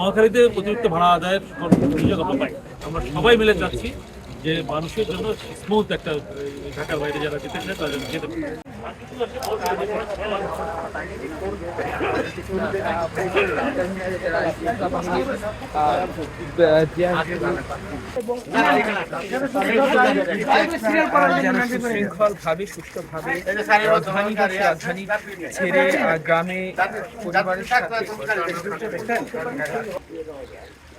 মহাখালীতে অতিরিক্ত ভাড়া আদায়ের সুযোগ আমরা পাই আমরা সবাই মিলে যাচ্ছি। যে মানুষের জন্য স্মুথ একটা ঢাকার বাইরে যারা যেতে চায় যেন যেতে পারে। শৃঙ্খল ভাবে সুস্থভাবে রাজধানী রাজধানী ছেড়ে গ্রামে পরিবারের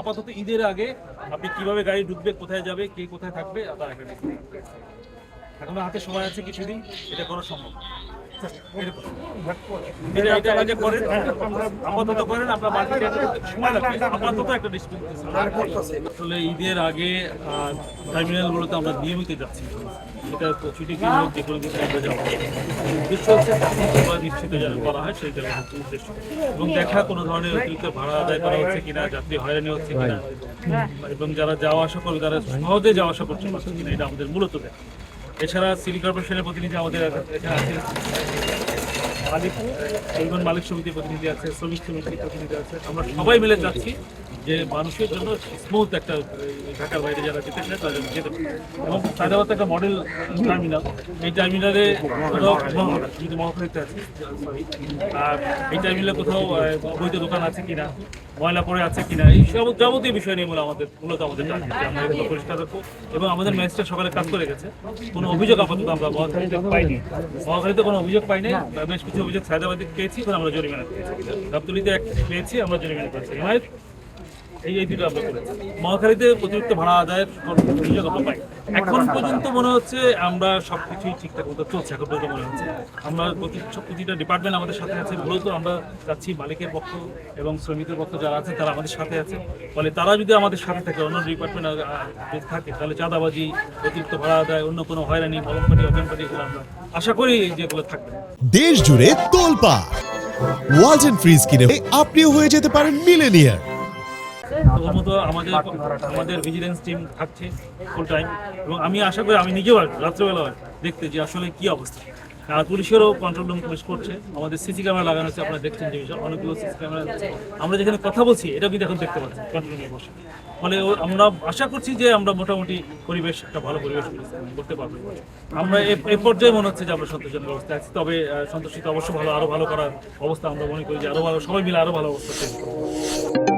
আপাতত ঈদের আগে আপনি কীভাবে গাড়ি ঢুকবে, কোথায় যাবে, কে কোথায় থাকবে। এখনও হাতে সময় আছে কিছুদিন, এটা করা সম্ভব। আসলে ঈদের আগে টার্মিনালগুলোতে আমরা নিয়মিত যাচ্ছি। এটা ছুটি যে কোনো কিছু আমরা যাব। উদ্দেশ্য হচ্ছে যাত্রীসেবা নিশ্চিত যেন করা হয় উদ্দেশ্য। এবং দেখা কোনো ধরনের অতিরিক্ত ভাড়া আদায় করা হচ্ছে কিনা যাত্রী হয়রানি হচ্ছে কিনা। এবং যারা যাওয়া আসা করবে তারা সহজে যাওয়া আসা করতে পারছে কিনা এটা আমাদের মূলত দেখা এছাড়া সিটি কর্পোরেশনের প্রতিনিধি আমাদের আছে পরিবহন মালিক সমিতির প্রতিনিধি আছে, শ্রমিক সমিতির প্রতিনিধি আছে। আমরা সবাই মিলে যাচ্ছি যে মানুষের জন্য স্মুথ একটা ঢাকার বাইরে যারা যেতে চায় যেন যেতে পারে। এবং সায়দাবাদ একটা মডেল টার্মিনাল এই টার্মিনালে কোথাও যদি মহাখালীতে আছে আর এই টার্মিনালে কোথাও অবৈধ দোকান আছে কিনা ময়লা পড়ে আছে কিনা, এই সব যাবতীয় বিষয় নিয়ে মূলত আমাদের মূলত আমাদের আমরা এগুলো পরিষ্কার রাখব। এবং আমাদের ম্যাজিস্ট্রেট সকালে কাজ করে গেছে। কোনো অভিযোগ আপাতত আমরা মহাখালীতে পাইনি। মহাখালীতে কোনো অভিযোগ পাইনি বেশ কিছু অভিযোগ সায়দাবাদে পেয়েছি আমরা জরিমানা পেয়েছি গাবতলিতে পেয়েছি, আমরা জরিমানা পেয়েছি। এই এই দুটো আমরা করেছি। মহাখালীতে অতিরিক্ত ভাড়া আদায়ের সুযোগ আমরা পাই এখন পর্যন্ত মনে হচ্ছে আমরা সবকিছুই ঠিকঠাক মতো চলছে, এখন পর্যন্ত মনে হচ্ছে। আমরা প্রতিটা ডিপার্টমেন্ট আমাদের সাথে আছে মূলত আমরা যাচ্ছি মালিকের পক্ষ এবং শ্রমিকের পক্ষ যারা আছে তারা আমাদের সাথে আছে। ফলে তারা যদি আমাদের সাথে থাকে, অন্য ডিপার্টমেন্ট থাকে, তাহলে চাঁদাবাজি, অতিরিক্ত ভাড়া আদায়, অন্য কোনো হয়রানি মলমপাটি অজনপাটি এগুলো আমরা আশা করি যেগুলো থাকবে। দেশ জুড়ে তোলপা ওয়ালটন ফ্রিজ কিনে আপনিও হয়ে যেতে পারেন মিলেনিয়ার ওর মতো আমাদের আমাদের ভিজিলেন্স টিম থাকছে ফুল টাইম এবং আমি আশা করি আমি নিজেও রাত্রেবেলা দেখতে যে আসলে কি অবস্থা। আর পুলিশেরও কন্ট্রোল রুম পুলিশ করছে। আমাদের সিসি ক্যামেরা লাগানো আছে, আপনারা দেখছেন যে অনেকগুলো সিসি ক্যামেরা আমরা যেখানে কথা বলছি, এটা কিন্তু এখন দেখতে পাচ্ছি কন্ট্রোল রুমে বসে। ফলে আমরা আশা করছি যে আমরা মোটামুটি পরিবেশ, একটা ভালো পরিবেশ করতে পারব। আমরা এ- পর্যায়ে মনে হচ্ছে যে আমরা সন্তোষজনক অবস্থায় আছি। তবে সন্তোষিত অবশ্য ভালো, আরও ভালো করার অবস্থা আমরা মনে করি যে আরও ভালো, সবাই মিলে আরও ভালো অবস্থা।